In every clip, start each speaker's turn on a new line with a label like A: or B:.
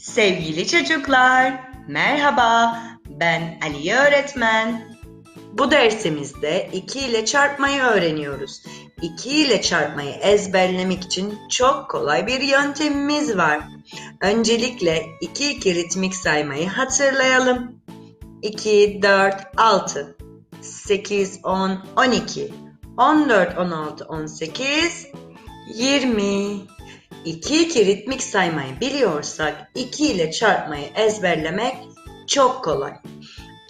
A: Sevgili çocuklar, merhaba. Ben Ali öğretmen. Bu dersimizde 2 ile çarpmayı öğreniyoruz. 2 ile çarpmayı ezberlemek için çok kolay bir yöntemimiz var. Öncelikle 2 2 ritmik saymayı hatırlayalım. 2 4 6 8 10 12 14 16 18 20 2 2 ritmik saymayı biliyorsak 2 ile çarpmayı ezberlemek çok kolay.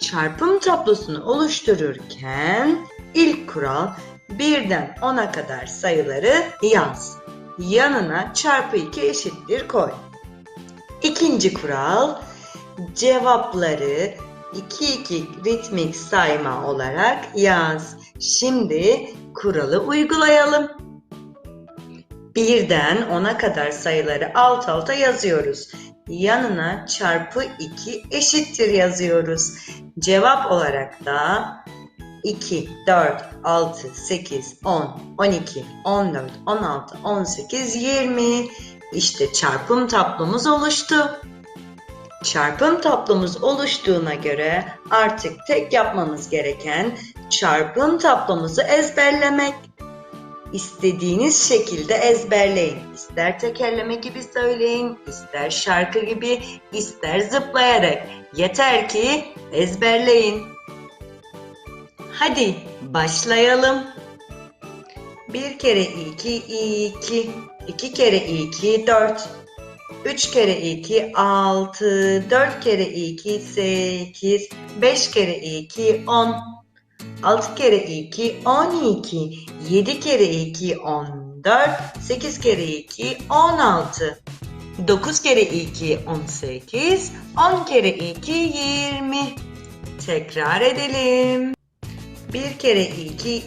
A: Çarpım tablosunu oluştururken ilk kural birden 10'a kadar sayıları yaz. Yanına çarpı 2 eşittir koy. İkinci kural cevapları 2-2 ritmik sayma olarak yaz. Şimdi kuralı uygulayalım. Birden 10'a kadar sayıları alt alta yazıyoruz. Yanına çarpı 2 eşittir yazıyoruz. Cevap olarak da 2, 4, 6, 8, 10, 12, 14, 16, 18, 20. İşte çarpım tablomuz oluştu. Çarpım tablomuz oluştuğuna göre artık tek yapmamız gereken çarpım tablomuzu ezberlemek. İstediğiniz şekilde ezberleyin. İster tekerleme gibi söyleyin, ister şarkı gibi, ister zıplayarak. Yeter ki ezberleyin. Hadi başlayalım. Bir kere iki, iki. iki kere iki, dört. Üç kere iki, altı. Dört kere iki, sekiz. Beş kere iki, on. 6 kere 2 12 7 kere 2 14 8 kere 2 16 9 kere 2 18 10 kere 2 20 Tekrar edelim 1 kere 2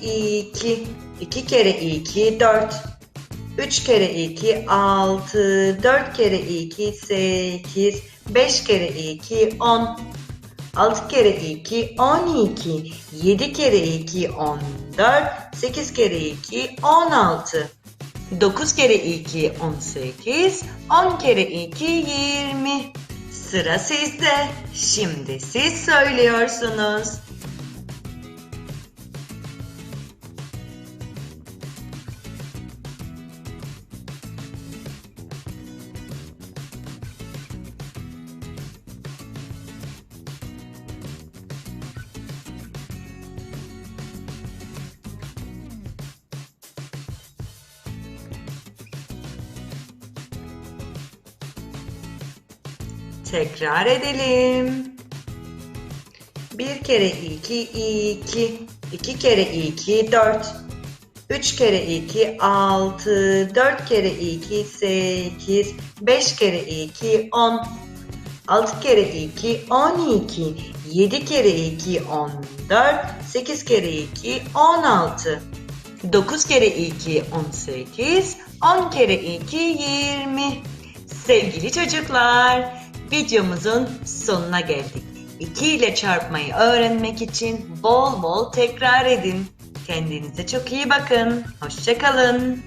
A: 2 2 kere 2 4 3 kere 2 6 4 kere 2 8 5 kere 2 10 6 kere 2 12 7 kere 2 14 8 kere 2 16 9 kere 2 18 10 kere 2 20 Sıra sizde. Şimdi siz söylüyorsunuz. Tekrar edelim. Bir kere iki, iki. iki kere iki, dört. Üç kere iki, altı. Dört kere iki, sekiz. Beş kere iki, on. Altı kere iki, on iki. Yedi kere iki, on dört. Sekiz kere iki, on altı. 9 kere 2 18, 10 kere 2 20. Sevgili çocuklar, videomuzun sonuna geldik. 2 ile çarpmayı öğrenmek için bol bol tekrar edin. Kendinize çok iyi bakın. Hoşçakalın.